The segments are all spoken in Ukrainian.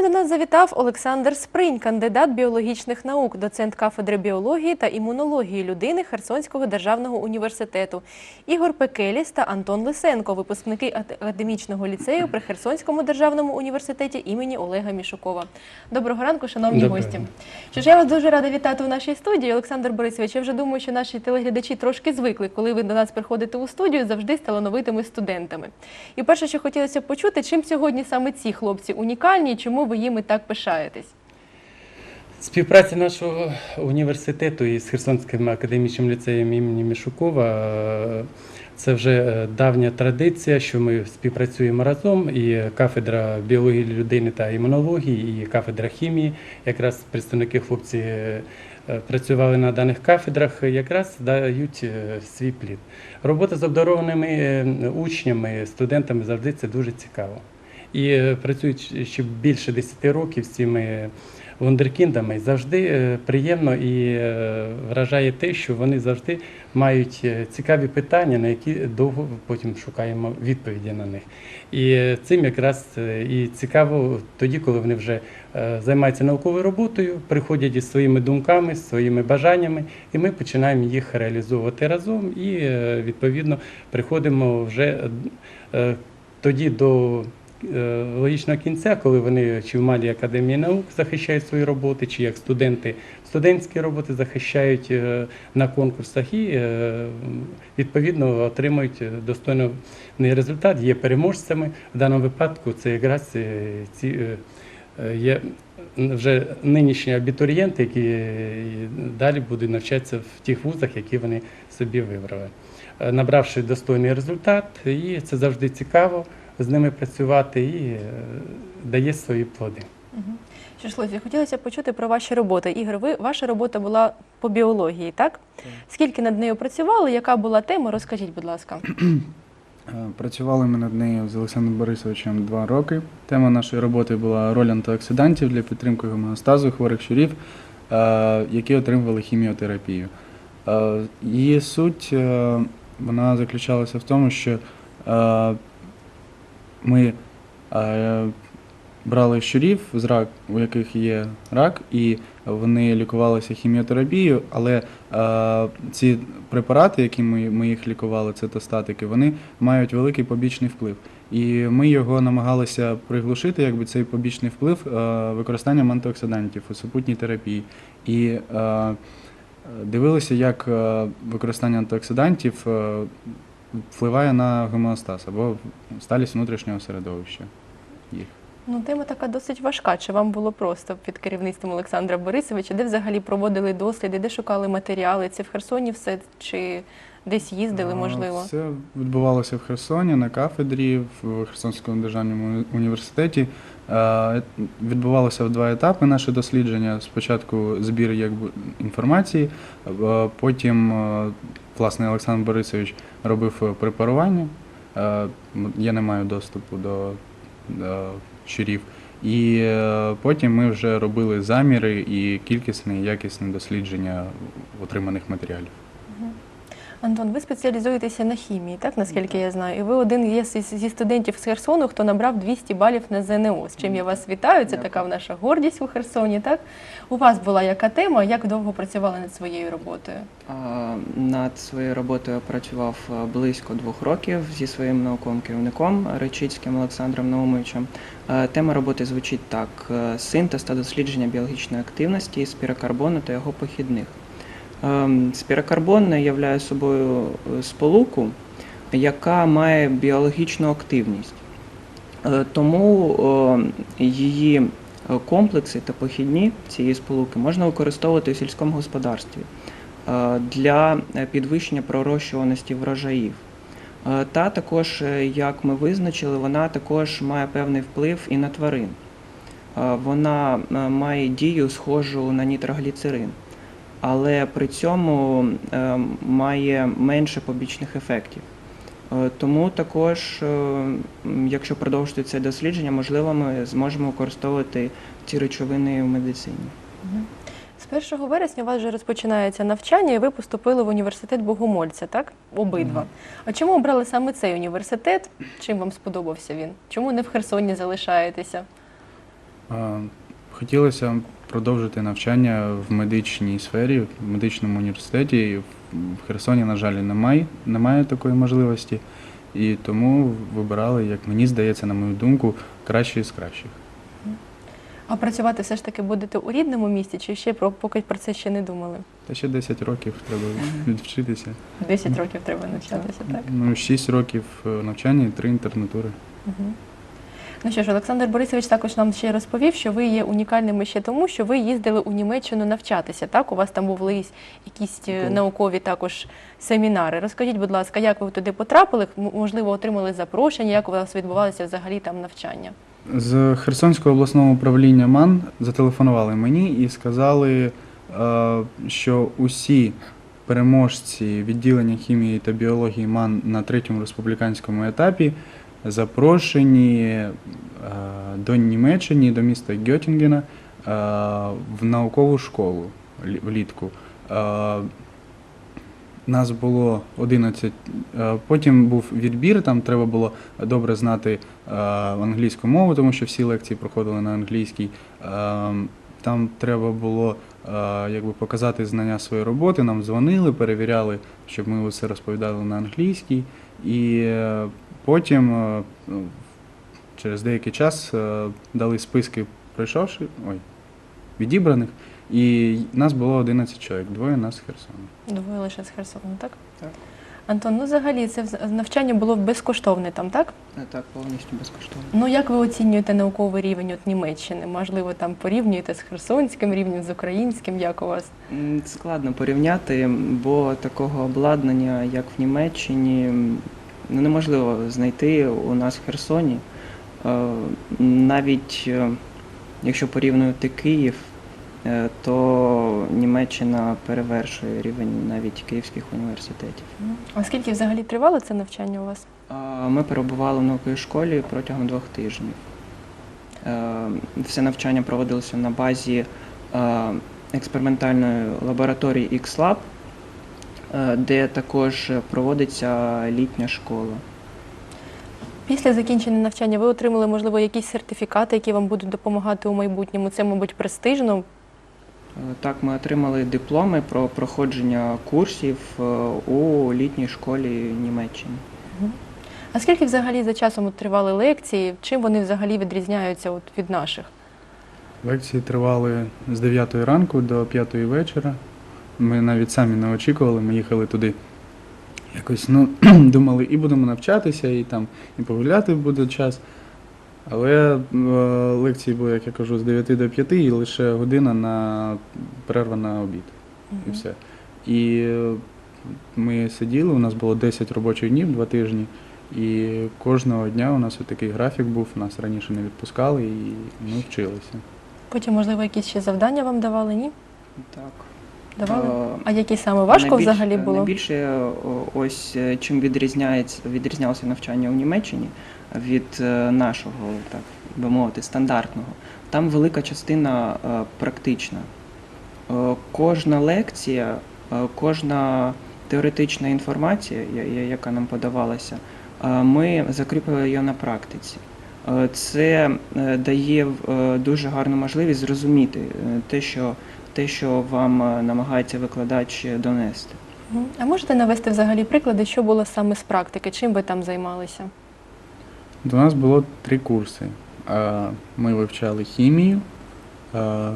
Сьогодні до нас завітав Олександр Спринь, кандидат біологічних наук, доцент кафедри біології та імунології людини Херсонського державного університету. Ігор Пекеліс та Антон Лисенко, випускники академічного ліцею при Херсонському державному університеті імені Олега Мішукова. Доброго ранку, шановні Доброго. гості. Що ж я вас дуже рада вітати у нашій студії. Олександр Борисович, я вже думаю, що наші телеглядачі трошки звикли, коли ви до нас приходите у студію, завжди з талановитими студентами. І перше, що хотілося б почути, чим сьогодні саме ці хлопці унікальні, чому ви їми так пишаєтесь? Співпраця нашого університету із Херсонським академічним ліцеєм імені Мішукова е, це вже е, давня традиція, що ми співпрацюємо разом. І кафедра біології людини та імунології, і кафедра хімії. Якраз представники хлопці е, працювали на даних кафедрах, якраз дають свій плід. Робота з обдарованими учнями, студентами завжди це дуже цікаво. І е, працюють ще більше 10 років з цими вундеркіндами, завжди е, приємно і е, вражає те, що вони завжди мають цікаві питання, на які довго потім шукаємо відповіді на них. І цим якраз і цікаво тоді, коли вони вже займаються науковою роботою, приходять із своїми думками, своїми бажаннями, і ми починаємо їх реалізовувати разом. І відповідно приходимо вже тоді до логічного кінця, коли вони чи в Малій академії наук захищають свої роботи, чи як студенти студентські роботи захищають е, на конкурсах і е, відповідно отримують достойний результат, є переможцями. В даному випадку це якраз е, ці е, е, є вже нинішні абітурієнти, які е, далі будуть навчатися в тих вузах, які вони собі вибрали. Е, Набравши достойний результат, і це завжди цікаво з ними працювати і е, дає свої плоди. Що ж, хлопці, хотілося б почути про ваші роботи. Ігор, ви ваша робота була по біології, так? Скільки над нею працювали? Яка була тема? Розкажіть, будь ласка. Е, Працювали ми над нею з Олександром Борисовичем два роки. Тема нашої роботи була роль антиоксидантів для підтримки гомеостазу хворих щурів, е, які отримували хіміотерапію. Її суть вона заключалася в тому, що ми е, брали щурів, з рак, у яких є рак, і вони лікувалися хіміотерапією, але е, ці препарати, які ми, ми їх лікували, цитостатики, вони мають великий побічний вплив. І ми його намагалися приглушити, якби цей побічний вплив е, використанням антиоксидантів у супутній терапії. І е, дивилися, як е, використання антиоксидантів впливає на гомеостаз або сталість внутрішнього середовища їх. Ну, тема така досить важка. Чи вам було просто під керівництвом Олександра Борисовича? Де взагалі проводили досліди, де шукали матеріали? Це в Херсоні все чи десь їздили, можливо? Це відбувалося в Херсоні на кафедрі в Херсонському державному університеті. Відбувалося в два етапи наше дослідження. Спочатку збір інформації, потім власне Олександр Борисович робив е, препарування. Е, Я не маю доступу до, до щурів. І е, потім ми вже робили заміри і кількісне і якісне дослідження отриманих матеріалів. Антон, ви спеціалізуєтеся на хімії, так наскільки я знаю. І ви один є зі студентів з Херсону, хто набрав 200 балів на ЗНО. З чим я вас вітаю. Це така наша гордість у Херсоні. Так у вас була яка тема? Як довго працювали над своєю роботою? Над своєю роботою я працював е, близько двох років зі своїм науковим керівником Речицьким Олександром Наумовичем. Е, Тема роботи звучить так: е, синтез та дослідження біологічної активності спірокарбону та його похідних. Ем, Спірокарбон являє собою е, сполуку, яка має біологічну активність. Е, Тому її е, комплекси та похідні цієї сполуки можна використовувати у сільському господарстві для підвищення пророщуваності врожаїв. Та також, як ми визначили, вона також має певний вплив і на тварин. Вона має дію схожу на нітрогліцерин, але при цьому е, має менше побічних ефектів. Е, Тому також, е, якщо продовжити це дослідження, можливо, ми зможемо використовувати ці речовини в медицині. З 1 вересня у вас вже розпочинається навчання, і ви поступили в університет Богомольця, так? Обидва. А чому обрали саме цей університет? Чим вам сподобався він? Чому не в Херсоні залишаєтеся? Хотілося продовжити навчання в медичній сфері, в медичному університеті. В Херсоні, на жаль, немає, немає такої можливості. І тому вибирали, як мені здається, на мою думку, кращий з кращих. А працювати все ж таки будете у рідному місті, чи ще про поки про це ще не думали? Та ще 10 років треба відвчитися. 10 років треба навчатися, так? Ну, 6 років е, навчання і 3 інтернатури. Угу. Ну що ж, Олександр Борисович також нам ще розповів, що ви є унікальними ще тому, що ви їздили у Німеччину навчатися. Так, у вас там були якісь е, наукові також семінари. Розкажіть, будь ласка, як ви туди потрапили? Можливо, отримали запрошення, як у вас відбувалося взагалі там навчання? З Херсонського обласного управління МАН зателефонували мені і сказали, е, що усі переможці відділення хімії та біології МАН на третьому республіканському етапі запрошені е, до Німеччини, до міста Гьотінгена е, в наукову школу влітку. Е, Нас було 11, е, потім був відбір, там треба було добре знати англійську мову, тому що всі лекції проходили на англійській. Там треба було якби показати знання своєї роботи. Нам дзвонили, перевіряли, щоб ми все розповідали на англійській. І потім, е, ну, через деякий час, е, дали списки пройшовши, ой, відібраних. І нас було 11 чоловік, двоє нас з Херсону. Двоє лише з Херсону, так? Так. Антон, ну взагалі це навчання було безкоштовне там, так? Е, Так, повністю безкоштовно. Ну як ви оцінюєте науковий рівень от Німеччини? Можливо, там порівнюєте з херсонським рівнем, з українським, як у вас? Складно порівняти, бо такого обладнання, як в Німеччині, неможливо знайти у нас в Херсоні. Е, Навіть е, якщо порівнювати Київ, е, то Німеччина перевершує рівень навіть київських університетів. А скільки взагалі тривало це навчання у вас? Ми перебували в науковій школі протягом двох тижнів. Все навчання проводилося на базі експериментальної лабораторії XLab, де також проводиться літня школа. Після закінчення навчання ви отримали, можливо, якісь сертифікати, які вам будуть допомагати у майбутньому. Це, мабуть, престижно. Е, Так, ми отримали дипломи про проходження курсів е, у літній школі Німеччини. А скільки взагалі за часом тривали лекції? Чим вони взагалі відрізняються від наших? Лекції тривали з 9 ранку до 5 вечора. Ми навіть самі не очікували, ми їхали туди. Якось ну, думали, і будемо навчатися, і там і погуляти буде час. Але е, лекції були, як я кажу, з 9 до 5 і лише година на перерва на обід. І все. І е, ми сиділи, у нас було 10 робочих днів, два тижні. І кожного дня у нас такий графік був, нас раніше не відпускали і ми вчилися. Потім, можливо, якісь ще завдання вам давали? Ні? Так. Давали? Е, А які саме важко Найбільш- взагалі було? Найбільше о, ось е, чим відрізняється відрізнялося навчання у Німеччині від е, нашого, так би мовити, стандартного. Там велика частина е, практична. Е, Кожна лекція, е, кожна теоретична інформація, яка нам подавалася, е, ми закріпили її на практиці. Е, Це е, дає е, дуже гарну можливість зрозуміти е, те, що те, що вам е, намагається викладач донести. А можете навести взагалі приклади, що було саме з практики? Чим ви там займалися? До нас було три курси. Е, Ми вивчали хімію, е,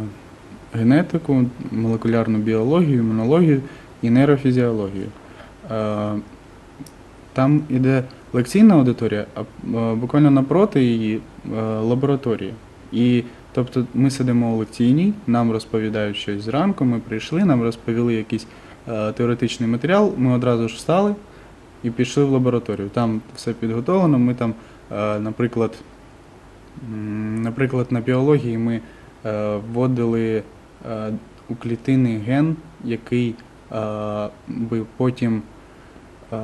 генетику, молекулярну біологію, імунологію і нейрофізіологію. Е, Там іде лекційна аудиторія, а е, буквально напроти її е, лабораторія. І тобто ми сидимо у лекційній, нам розповідають щось зранку, ми прийшли, нам розповіли якийсь е, теоретичний матеріал, ми одразу ж встали і пішли в лабораторію. Там все підготовлено. Ми там, е, наприклад, м, наприклад, на біології ми е, вводили е, у клітини ген, який е, би потім. е,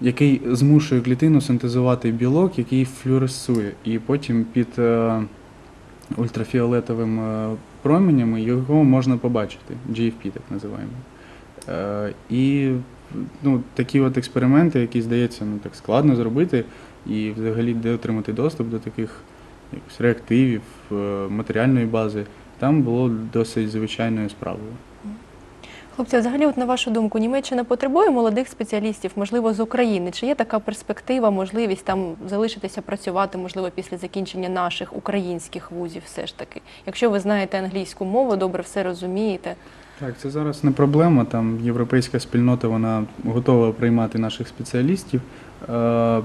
Який змушує клітину синтезувати білок, який флюоресцує, і потім під е, ультрафіолетовим е, променями його можна побачити. GFP так називаємо. Е, І ну, такі от експерименти, які здається, ну так складно зробити, і взагалі де отримати доступ до таких якось реактивів, е, матеріальної бази, там було досить звичайною справою. Хлопці, взагалі, от на вашу думку, Німеччина потребує молодих спеціалістів, можливо, з України? Чи є така перспектива, можливість там залишитися працювати, можливо, після закінчення наших українських вузів, все ж таки? Якщо ви знаєте англійську мову, добре все розумієте. Так, це зараз не проблема. Там європейська спільнота вона готова приймати наших спеціалістів. Е,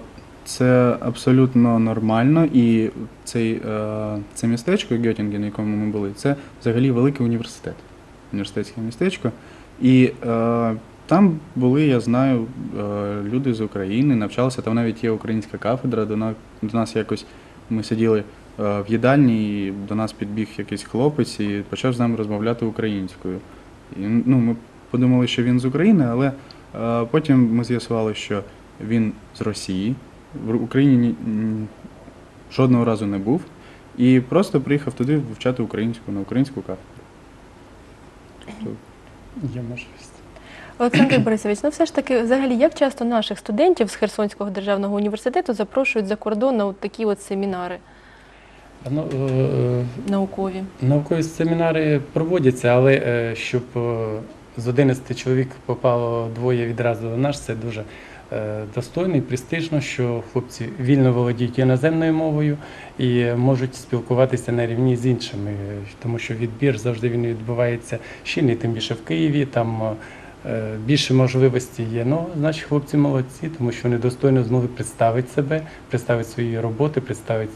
Це абсолютно нормально, і цей, е, це містечко Гьотінген, в якому ми були, це взагалі великий університет, університетське містечко. І е, там були, я знаю, е, люди з України, навчалися, там навіть є українська кафедра. До нас, до нас якось ми сиділи е, в їдальні, і до нас підбіг якийсь хлопець і почав з нами розмовляти українською. І, ну, ми подумали, що він з України, але е, потім ми з'ясували, що він з Росії, в Україні ні, жодного разу не був, і просто приїхав туди вивчати українську на українську кафедру. Є можливість. Олександр Борисович, ну все ж таки, взагалі, як часто наших студентів з Херсонського державного університету запрошують за кордон на от такі от семінари Ну, е, наукові? Наукові семінари проводяться, але е, щоб е, з 11 чоловік попало двоє відразу на наш, це дуже е, достойно і престижно, що хлопці вільно володіють іноземною мовою і можуть спілкуватися на рівні з іншими, е, тому що відбір завжди він відбувається щільний, тим більше в Києві. Там е, більше можливостей є. Ну, значить, хлопці молодці, тому що вони достойно змогли представити себе, представити свої роботи, представити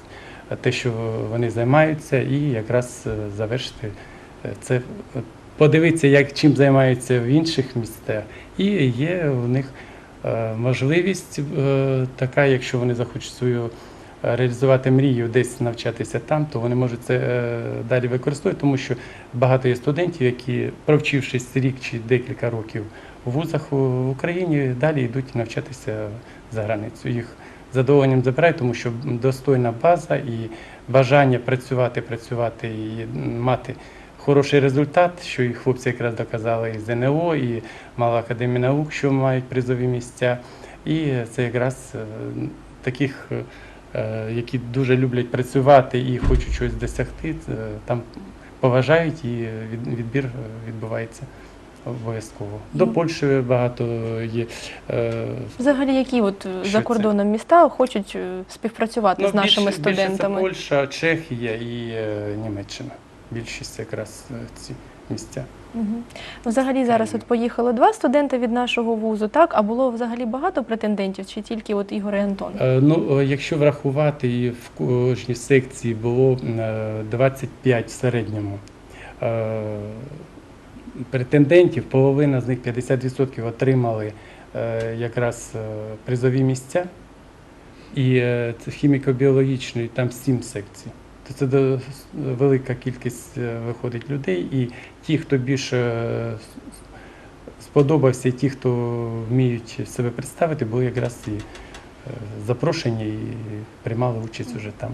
те, що вони займаються, і якраз е, завершити е, це, е, подивитися, як чим займаються в інших містах. І є у них е, можливість е, така, якщо вони захочуть свою е, реалізувати мрію, десь навчатися там, то вони можуть це е, далі використовувати, тому що багато є студентів, які, провчившись рік чи декілька років у вузах в Україні, далі йдуть навчатися за границю. Їх задоволенням забирають, тому що достойна база і бажання працювати, працювати і мати хороший результат, що і хлопці якраз доказали і ЗНО, і Мала академія наук, що мають призові місця. І це якраз е, таких, е, які дуже люблять працювати і хочуть щось досягти, там поважають і відбір е, відбувається обов'язково. До Ну. Польщі багато є. е, Взагалі, які от е, за це? кордоном міста хочуть е, співпрацювати з нашими Ну, більше- більше студентами? Це Польща, Чехія і е, Німеччина. Більшість якраз е, ці місця. Ну, Взагалі зараз от поїхало два студенти від нашого вузу, так? А було взагалі багато претендентів, чи тільки от Ігор і Антон? Е, Ну, е, якщо врахувати, і в кожній секції було е, 25 в середньому е, претендентів, половина з них 50% отримали е, якраз призові місця. І хіміко-біологічної, там 7 секцій. То це до- велика кількість е, виходить людей, і ті, хто більше е, сподобався, і ті, хто вміють себе представити, були якраз і е, запрошені і приймали участь уже там.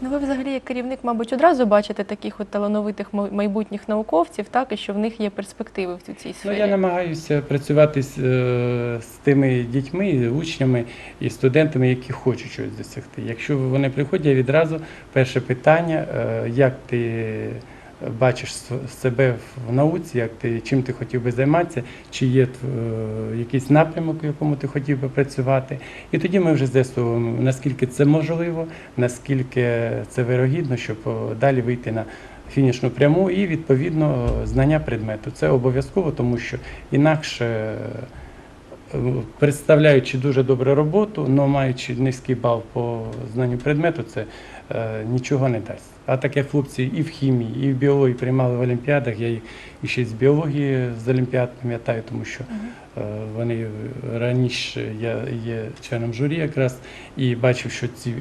Ну ви взагалі як керівник, мабуть, одразу бачите таких от талановитих майбутніх науковців, так і що в них є перспективи в цій Ну, я намагаюся працювати з, е, з тими дітьми, учнями і студентами, які хочуть щось досягти. Якщо вони приходять, я відразу перше питання, е, як ти бачиш себе в науці, як ти, чим ти хотів би займатися, чи є е, якийсь напрямок, в якому ти хотів би працювати. І тоді ми вже з'ясовуємо, наскільки це можливо, наскільки це вирогідно, щоб е, далі вийти на фінішну пряму і відповідно знання предмету. Це обов'язково, тому що інакше, е, представляючи дуже добру роботу, але маючи низький бал по знанню предмету, це е, нічого не дасть. А так як хлопці і в хімії, і в біології приймали в олімпіадах, я їх і ще з біології з олімпіад пам'ятаю, тому що е, вони раніше я є членом журі якраз і бачив, що ці е,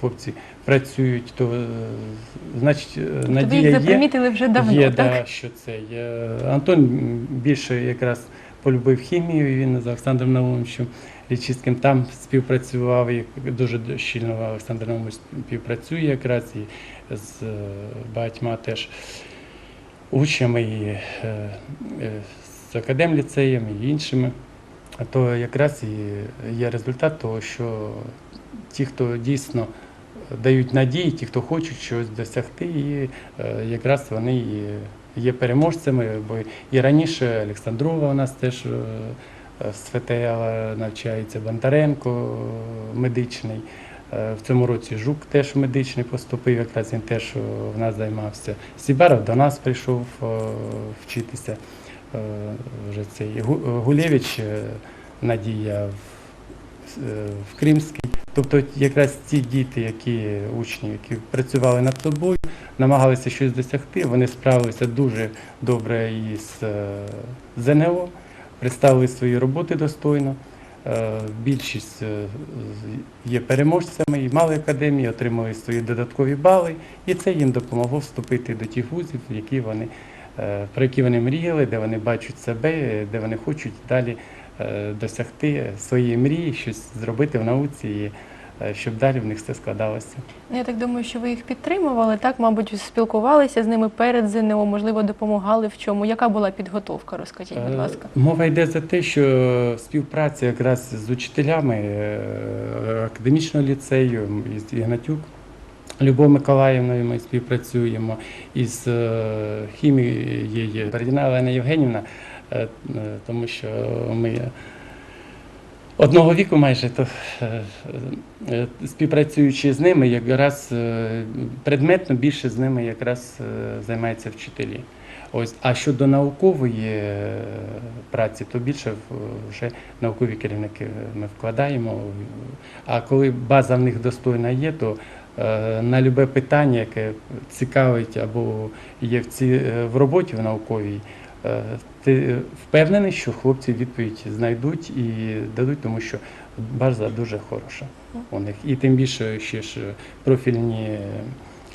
хлопці працюють, то е, значить Тобто надія їх запримітили вже давно, Є, так? да, що це є. Антон більше якраз полюбив хімію, і він з Олександром Наумовичем Лічицьким там співпрацював, і дуже щільно Олександр Наумович співпрацює якраз і з е, багатьма теж учнями і е, е, з академліцеєм і іншими. То якраз і є результат того, що ті, хто дійсно дають надії, ті, хто хочуть щось досягти, і якраз вони є переможцями. Бо і раніше Олександрова у нас теж з ФТЛ навчається, Бондаренко медичний. Е, В цьому році Жук теж медичний поступив, якраз він теж е, в нас займався. Сібаров до нас прийшов е, вчитися. Вже цей Гулєвич Надія в, в Кримський. Тобто якраз ті діти, які учні, які працювали над собою, намагалися щось досягти, вони справилися дуже добре із ЗНО, представили свої роботи достойно. Е, Більшість е, є переможцями і мали академії, отримали свої додаткові бали, і це їм допомогло вступити до тих вузів, які вони, е, про які вони мріяли, де вони бачать себе, де вони хочуть далі досягти своєї мрії, щось зробити в науці, і щоб далі в них все складалося. Я так думаю, що ви їх підтримували, так, мабуть, спілкувалися з ними перед ЗНО, можливо, допомагали в чому. Яка була підготовка, розкажіть, будь Е, ласка. Мова йде за те, що співпраця якраз з учителями е, академічного ліцею із Ігнатюк. Любов Миколаївною ми співпрацюємо із е, хімією Бердіна Олена Євгенівна, е, е, тому що ми одного віку майже, то е, е, співпрацюючи з ними, якраз е, предметно більше з ними якраз займаються вчителі. Ось, а щодо наукової праці, то більше вже наукові керівники ми вкладаємо. А коли база в них достойна є, то на любе питання, яке цікавить або є в, ці, в роботі в науковій, ти впевнений, що хлопці відповідь знайдуть і дадуть, тому що база дуже хороша у них. І тим більше ще ж профільні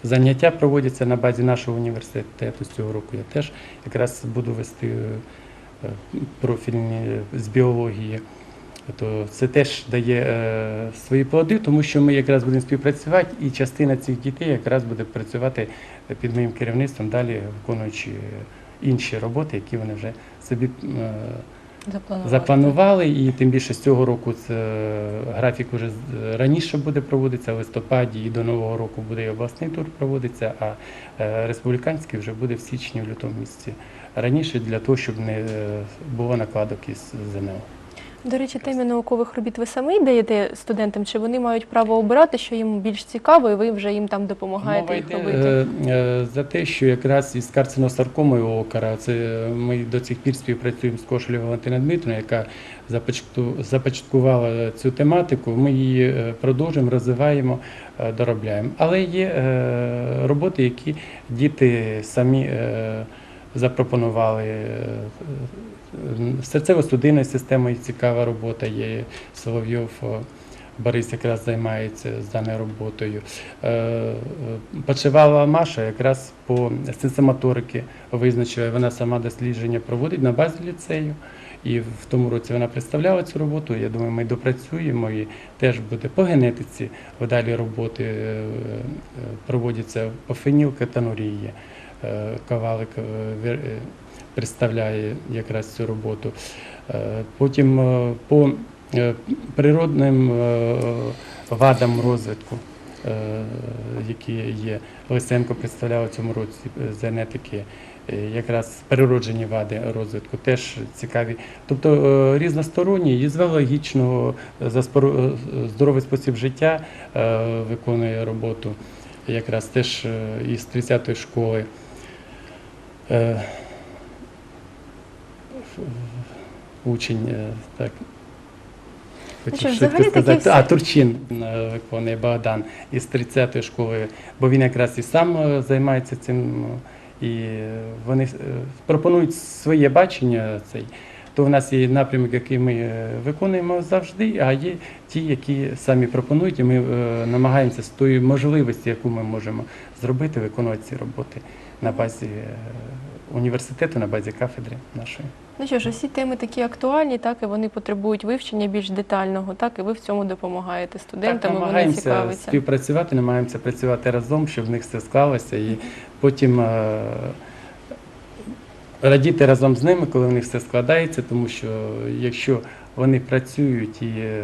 заняття проводяться на базі нашого університету. З цього року я теж якраз буду вести е, профільні з біології. То це теж дає е, свої плоди, тому що ми якраз будемо співпрацювати, і частина цих дітей якраз буде працювати під моїм керівництвом, далі виконуючи інші роботи, які вони вже собі е, Запланували. запланували. І тим більше з цього року це графік вже з- раніше буде проводитися в листопаді, і до нового року буде і обласний тур проводитися, а е, республіканський вже буде в січні, в лютому місці Раніше для того, щоб не е, було накладок із ЗНО. До речі, темі наукових робіт ви самі даєте студентам, чи вони мають право обирати, що їм більш цікаво, і ви вже їм там допомагаєте Мова їх робити? е, е, за те, що якраз із карциностаркомою окара, це ми до цих пір співпрацюємо з Кошелєю Валентиною Дмитрівною, яка започаткувала цю тематику. Ми її е, продовжуємо, розвиваємо, доробляємо. Але є роботи, які діти самі запропонували. Серцево-судинною системою цікава робота є. Соловйов е, Борис якраз займається з даною роботою. Е, е, Почивала Маша якраз по сенсомоторики визначила, вона сама дослідження проводить на базі ліцею. І в тому році вона представляла цю роботу. Я думаю, ми допрацюємо і теж буде по генетиці далі роботи проводяться по фенілкетанурії. Е, Представляє якраз цю роботу. Е, Потім е, по е, природним вадам розвитку, які є. Лисенко представляв у цьому році з генетики. е, Якраз природжені вади розвитку теж цікаві. Тобто різносторонні, і з біологічного е, за здоровий спосіб життя виконує роботу. Якраз теж із 30-ї школи. Е, учень, е, так. Хотів швидко сказати. всі- А, Турчин е, виконує Богдан із 30-ї школи, бо він якраз і сам е, займається цим, і вони пропонують своє бачення. Цей. То в нас є напрямок, який ми виконуємо завжди, а є ті, які самі пропонують, і ми намагаємося з тої можливості, яку ми можемо зробити, виконувати ці роботи на базі університету, на базі кафедри нашої. Ну що ж, усі теми такі актуальні, так і вони потребують вивчення більш детального, так і ви в цьому допомагаєте студентам, Так, і вони намагаємося цікавляться. співпрацювати, намагаємося працювати разом, щоб в них все склалося, і потім е, радіти разом з ними, коли в них все складається, тому що якщо вони працюють і е,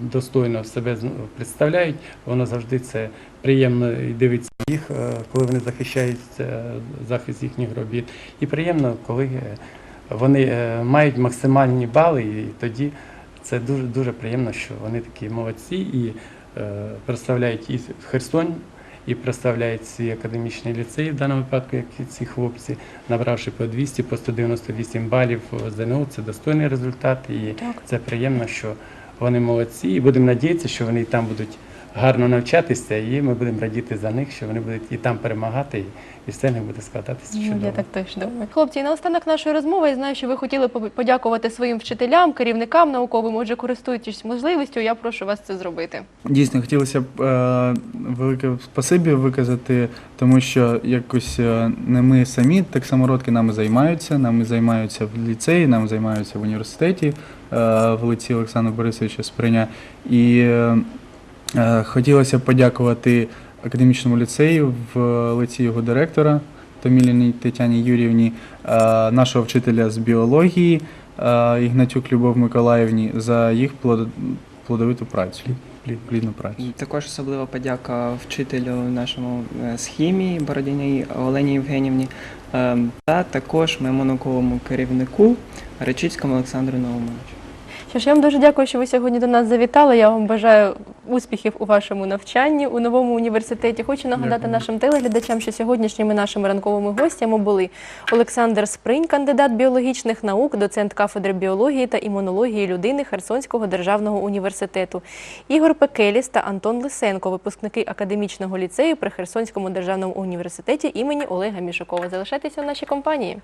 достойно себе представляють, воно завжди це приємно і дивитися їх, е, коли вони захищають е, захист їхніх робіт. І приємно, коли е, вони мають максимальні бали, і тоді це дуже дуже приємно, що вони такі молодці і представляють і Херсон, і представляють свій академічний ліцей в даному випадку, як і ці хлопці, набравши по 200, по 198 балів ЗНО. Це достойний результат, і Так. це приємно, що вони молодці. І будемо надіятися, що вони там будуть гарно навчатися, і ми будемо радіти за них, що вони будуть і там перемагати, і, все них буде складатися Ну, чудово. я так теж думаю. Хлопці, і наостанок нашої розмови я знаю, що ви хотіли подякувати своїм вчителям, керівникам науковим. Отже, користуючись можливістю, я прошу вас це зробити. Дійсно, хотілося б е, велике спасибі виказати, тому що якось е, не ми самі, так самородки нами займаються, нами займаються в ліцеї, нами займаються в університеті е, в лиці Олександра Борисовича Сприня. І хотілося б подякувати академічному ліцею в лиці його директора Томіліній Тетяні Юрівні, е, нашого вчителя з біології е, Ігнатюк Любов Миколаївні за їх плод- плодовиту працю, плідну працю. Також особлива подяка вчителю нашому е, з хімії Бородіній Олені Євгенівні, та також моєму науковому керівнику Речицькому Олександру Наумовичу. Що ж, я вам дуже дякую, що ви сьогодні до нас завітали. Я вам бажаю успіхів у вашому навчанні у новому університеті. Хочу нагадати Дякую. нашим телеглядачам, що сьогоднішніми нашими ранковими гостями були Олександр Спринь, кандидат біологічних наук, доцент кафедри біології та імунології людини Херсонського державного університету, Ігор Пекеліс та Антон Лисенко, випускники академічного ліцею при Херсонському державному університеті імені Олега Мішукова. Залишайтеся у нашій компанії.